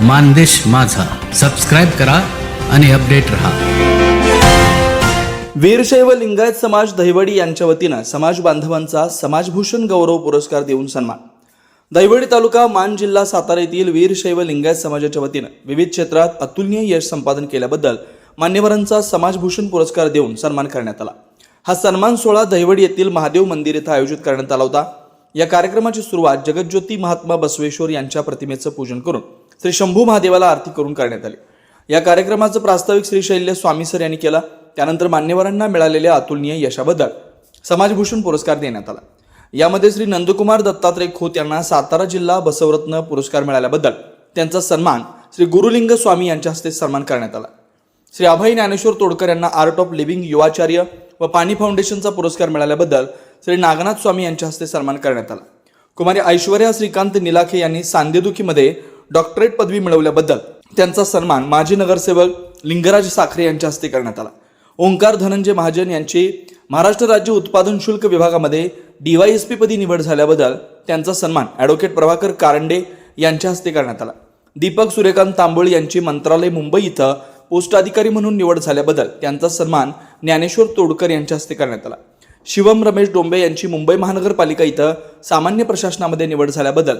मानदेश माझा. सबस्क्राईब करा आणि अपडेट रहा. वीरशैव लिंगायत समाज दहिवडी यांच्या वतीनं समाज बांधवांचा समाजभूषण गौरव पुरस्कार देऊन सन्मान. दहिवडी तालुका मान जिल्हा सातारा येथील वीरशैव लिंगायत समाजाच्या वतीनं विविध क्षेत्रात अतुलनीय यश संपादन केल्याबद्दल मान्यवरांचा समाजभूषण पुरस्कार देऊन सन्मान करण्यात आला. हा सन्मान सोहळा दहिवडी येथील महादेव मंदिर इथं आयोजित करण्यात आला होता. या कार्यक्रमाची सुरुवात जगज्योती महात्मा बसवेश्वर यांच्या प्रतिमेचं पूजन करून श्री शंभू महादेवाला आरती करून करण्यात आली. या कार्यक्रमाचं प्रास्ताविक श्री शैल्य स्वामी सर यांनी केला. त्यानंतर मान्यवरांना मिळालेल्या अतुलनीय यशाबद्दल समाजभूषण पुरस्कार देण्यात आला. यामध्ये श्री नंदकुमार दत्तात्रय खोत यांना सातारा जिल्हा बसवरत्न पुरस्कार मिळाल्याबद्दल त्यांचा सन्मान श्री गुरुलिंग स्वामी यांच्या हस्ते सन्मान करण्यात आला. श्री अभय ज्ञानेश्वर तोडकर यांना आर्ट ऑफ लिव्हिंग युवाचार्य व पाणी फाउंडेशनचा पुरस्कार मिळाल्याबद्दल श्री नागनाथ स्वामी यांच्या हस्ते सन्मान करण्यात आला. कुमारी ऐश्वर्या श्रीकांत निलाखे यांनी सांधेदुखीमध्ये डॉक्टरेट पदवी मिळवल्याबद्दल त्यांचा सन्मान माजी नगरसेवक लिंगराज साखरे यांच्या हस्ते करण्यात आला. ओंकार धनंजय महाजन यांची महाराष्ट्र राज्य उत्पादन शुल्क विभागामध्ये डीवायएसपी पदी निवड झाल्याबद्दल त्यांचा सन्मान ॲडव्होकेट प्रभाकर कारंडे यांच्या हस्ते करण्यात आला. दीपक सूर्यकांत तांबोळी यांची मंत्रालय मुंबई इथं पोस्ट अधिकारी म्हणून निवड झाल्याबद्दल त्यांचा सन्मान ज्ञानेश्वर तोडकर यांच्या हस्ते करण्यात आला. शिवम रमेश डोंबे यांची मुंबई महानगरपालिका इथं सामान्य प्रशासनामध्ये निवड झाल्याबद्दल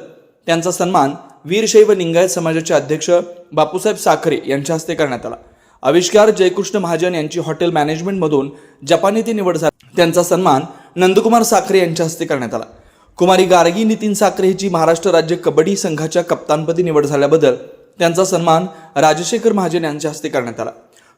त्यांचा सन्मान वीरशैव लिंगायत समाजाचे अध्यक्ष बापूसाहेब साखरे यांच्या हस्ते करण्यात आला. आविष्कार जयकृष्ण महाजन यांची हॉटेल मॅनेजमेंटमधून जपान येथे निवड झाली. त्यांचा सन्मान नंदकुमार साखरे यांच्या हस्ते करण्यात आला. कुमारी गार्गी नितीन साखरे हिची महाराष्ट्र राज्य कबड्डी संघाच्या कप्तानपदी निवड झाल्याबद्दल त्यांचा सन्मान राजशेखर महाजन यांच्या हस्ते करण्यात आला.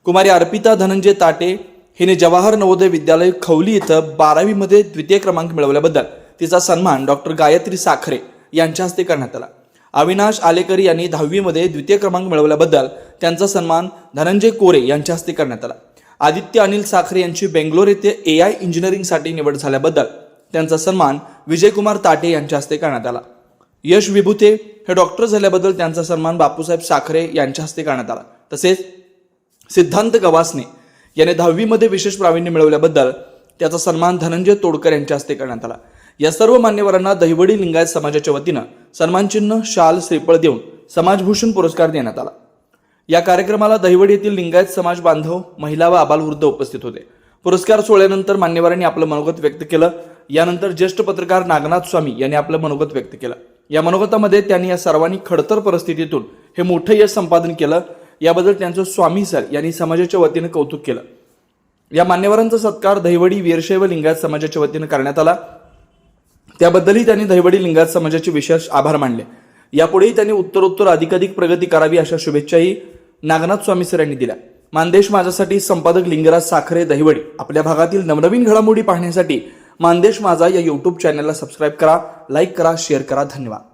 कुमारी अर्पिता धनंजय ताटे हिने जवाहर नवोदय विद्यालय खवली इथं बारावीमध्ये द्वितीय क्रमांक मिळवल्याबद्दल तिचा सन्मान डॉक्टर गायत्री साखरे यांच्या हस्ते करण्यात आला. अविनाश आलेकर यांनी दहावीमध्ये द्वितीय क्रमांक मिळवल्याबद्दल त्यांचा सन्मान धनंजय कोरे यांच्या हस्ते करण्यात आला. आदित्य अनिल साखरे यांची बेंगलोर येथे ए आय इंजिनिअरिंगसाठी निवड झाल्याबद्दल त्यांचा सन्मान विजयकुमार ताटे यांच्या हस्ते करण्यात आला. यश विभूते हे डॉक्टर झाल्याबद्दल त्यांचा सन्मान बापूसाहेब साखरे यांच्या हस्ते करण्यात आला. तसेच सिद्धांत गवासने याने दहावीमध्ये विशेष प्रावीण्य मिळवल्याबद्दल त्याचा सन्मान धनंजय तोडकर यांच्या हस्ते करण्यात आला. या सर्व मान्यवरांना दहिवडी लिंगायत समाजाच्या वतीनं सन्मानचिन्ह शाल श्रीफळ देऊन समाजभूषण पुरस्कार देण्यात आला. या कार्यक्रमाला दहिवडी येथील लिंगायत समाज बांधव महिला व आबालवृद्ध उपस्थित होते. पुरस्कार सोहळ्यानंतर मान्यवरांनी आपलं मनोगत व्यक्त केलं. यानंतर ज्येष्ठ पत्रकार नागनाथ स्वामी यांनी आपलं मनोगत व्यक्त केलं. या मनोगतामध्ये त्यांनी या सर्वांनी खडतर परिस्थितीतून हे मोठं यश संपादन केलं. याबद्दल त्यांचं स्वामी सर यांनी समाजाच्या वतीनं कौतुक केलं. या मान्यवरांचा सत्कार दहिवडी वीरशैव लिंगायत समाजाच्या वतीनं करण्यात आला. त्याबद्दलही त्यांनी दहिवडी लिंगायत समाजाचे विशेष आभार मानले. यापुढेही त्यांनी उत्तरोत्तर अधिकाधिक प्रगती करावी अशा शुभेच्छाही नागनाथ स्वामी सर यांनी दिल्या. मानदेश माझ्यासाठी संपादक लिंगराज साखरे दहिवडी आपल्या भागातील नवनवीन घडामोडी पाहण्यासाठी मानदेश माझा या यूट्यूब चॅनलला सबस्क्राईब करा लाईक करा शेअर करा. धन्यवाद.